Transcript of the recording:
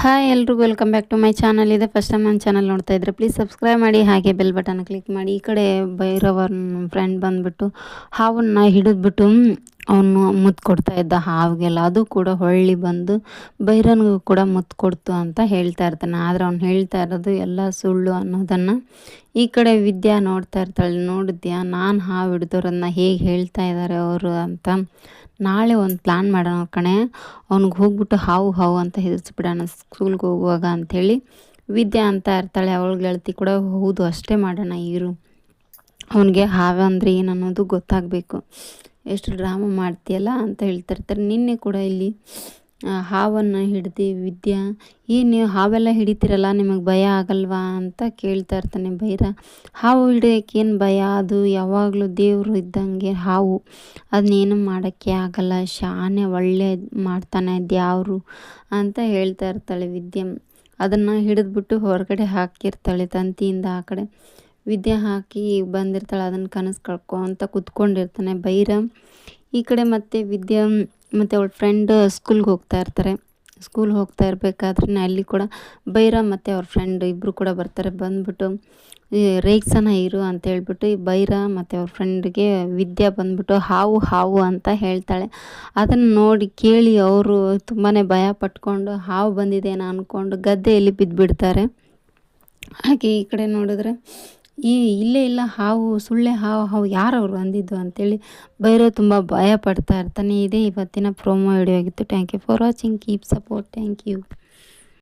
Hi ಎಲ್ರಿಗೂ, welcome back to my channel. ಇದೆ first time ನನ್ನ ಚಾನಲ್ ನೋಡ್ತಾ ಇದ್ರೆ ಪ್ಲೀಸ್ ಸಬ್ಸ್ಕ್ರೈಬ್ ಮಾಡಿ, ಹಾಗೆ ಬೆಲ್ ಬಟನ್ ಕ್ಲಿಕ್ ಮಾಡಿ. ಈ ಕಡೆ ಭೈರವರ್ ಫ್ರೆಂಡ್ ಬಂದುಬಿಟ್ಟು ಹಾವನ್ನು ಹಿಡಿದ್ಬಿಟ್ಟು ಅವನು ಮುತ್ತು ಕೊಡ್ತಾ ಇದ್ದ ಹಾವಿಗೆಲ್ಲ, ಅದು ಕೂಡ ಹೊಳ್ಳಿ ಬಂದು ಬೈರನ್ಗೂ ಕೂಡ ಮುತ್ತು ಕೊಡ್ತು ಅಂತ ಹೇಳ್ತಾ ಇರ್ತಾನೆ. ಆದರೆ ಅವ್ನು ಹೇಳ್ತಾ ಇರೋದು ಎಲ್ಲ ಸುಳ್ಳು ಅನ್ನೋದನ್ನು. ಈ ಕಡೆ ವಿದ್ಯಾ ನೋಡ್ತಾ ಇರ್ತಾಳೆ, ನೋಡಿದ್ಯಾ? ನಾನು ಹಾವು ಹಿಡ್ದೋರನ್ನ ಹೇಗೆ ಹೇಳ್ತಾ ಇದ್ದಾರೆ ಅವರು ಅಂತ. ನಾಳೆ ಒಂದು ಪ್ಲ್ಯಾನ್ ಮಾಡೋಣ ಕಣೆ. ಅವ್ನಿಗೆ ಹೋಗ್ಬಿಟ್ಟು ಹಾವು ಹಾವು ಅಂತ ಹೆದರ್ಸ್ಬಿಡೋಣ ಸ್ಕೂಲ್ಗೆ ಹೋಗುವಾಗ ಅಂಥೇಳಿ ವಿದ್ಯಾ ಅಂತ ಇರ್ತಾಳೆ. ಅವಳು ಗೆಳತಿ ಕೂಡ ಹೌದು, ಅಷ್ಟೇ ಮಾಡೋಣ ಇರು. ಅವನಿಗೆ ಹಾವು ಅಂದರೆ ಏನು ಅನ್ನೋದು ಗೊತ್ತಾಗಬೇಕು. ಎಷ್ಟು ಡ್ರಾಮ ಮಾಡ್ತೀಯಲ್ಲ ಅಂತ ಹೇಳ್ತಿರ್ತಾರೆ. ನಿನ್ನೆ ಕೂಡ ಇಲ್ಲಿ ಹಾವನ್ನು ಹಿಡ್ದು ವಿದ್ಯಾ, ಏನು ಹಾವೆಲ್ಲ ಹಿಡಿತೀರಲ್ಲ, ನಿಮಗೆ ಭಯ ಆಗಲ್ವಾ ಅಂತ ಕೇಳ್ತಾ ಇರ್ತಾನೆ ಭೈರ. ಹಾವು ಹಿಡಿಯೋಕೆ ಭಯ? ಅದು ಯಾವಾಗಲೂ ದೇವರು ಇದ್ದಂಗೆ ಹಾವು. ಅದನ್ನೇನು ಮಾಡೋಕ್ಕೆ ಆಗಲ್ಲ. ಶಾನೆ ಒಳ್ಳೆ ಮಾಡ್ತಾನೆ ದ್ಯಾವರು ಅಂತ ಹೇಳ್ತಾ ಇರ್ತಾಳೆ ವಿದ್ಯೆ. ಅದನ್ನು ಹಿಡಿದ್ಬಿಟ್ಟು ಹೊರಗಡೆ ಹಾಕಿರ್ತಾಳೆ ತಂತಿಯಿಂದ ಆ ಕಡೆ. ವಿದ್ಯೆ ಹಾಕಿ ಬಂದಿರ್ತಾಳೆ, ಅದನ್ನು ಕನಸು ಕಳ್ಕೊಂತ ಕುತ್ಕೊಂಡಿರ್ತಾನೆ ಬೈರ ಈ ಕಡೆ ಮತ್ತೆ ವಿದ್ಯೆ, ಮತ್ತು ಅವಳ ಫ್ರೆಂಡ್ ಸ್ಕೂಲ್ಗೆ ಹೋಗ್ತಾ ಇರ್ತಾರೆ. ಸ್ಕೂಲ್ ಹೋಗ್ತಾ ಇರಬೇಕಾದ್ರೆ ಅಲ್ಲಿ ಕೂಡ ಬೈರ ಮತ್ತು ಅವ್ರ ಫ್ರೆಂಡ್ ಇಬ್ಬರು ಕೂಡ ಬರ್ತಾರೆ. ಬಂದ್ಬಿಟ್ಟು ರೇಗ್ಸನ ಇರು ಅಂತ ಹೇಳ್ಬಿಟ್ಟು ಈ ಬೈರ ಮತ್ತು ಅವ್ರ ಫ್ರೆಂಡ್ಗೆ ವಿದ್ಯಾ ಬಂದ್ಬಿಟ್ಟು ಹಾವು ಹಾವು ಅಂತ ಹೇಳ್ತಾಳೆ. ಅದನ್ನು ನೋಡಿ ಕೇಳಿ ಅವರು ತುಂಬಾ ಭಯ ಪಟ್ಕೊಂಡು ಹಾವು ಬಂದಿದೆ ಅನ್ಕೊಂಡು ಗದ್ದೆಯಲ್ಲಿ ಬಿದ್ದುಬಿಡ್ತಾರೆ ಹಾಗೆ ಈ ಕಡೆ ನೋಡಿದ್ರೆ ಈ ಇಲ್ಲೇ ಇಲ್ಲ, ಹಾವು, ಸುಳ್ಳೆ ಹಾವು ಹಾವು ಅವರು ಅಂದಿದ್ದು ಅಂತೇಳಿ ಬೈರೋ ತುಂಬ ಭಯ ಪಡ್ತಾ ಇರ್ತಾನೆ. ಇದೇ ಇವತ್ತಿನ ಪ್ರೋಮೋ ವಿಡಿಯೋ ಆಗಿತ್ತು. Thank you for watching keep support thank you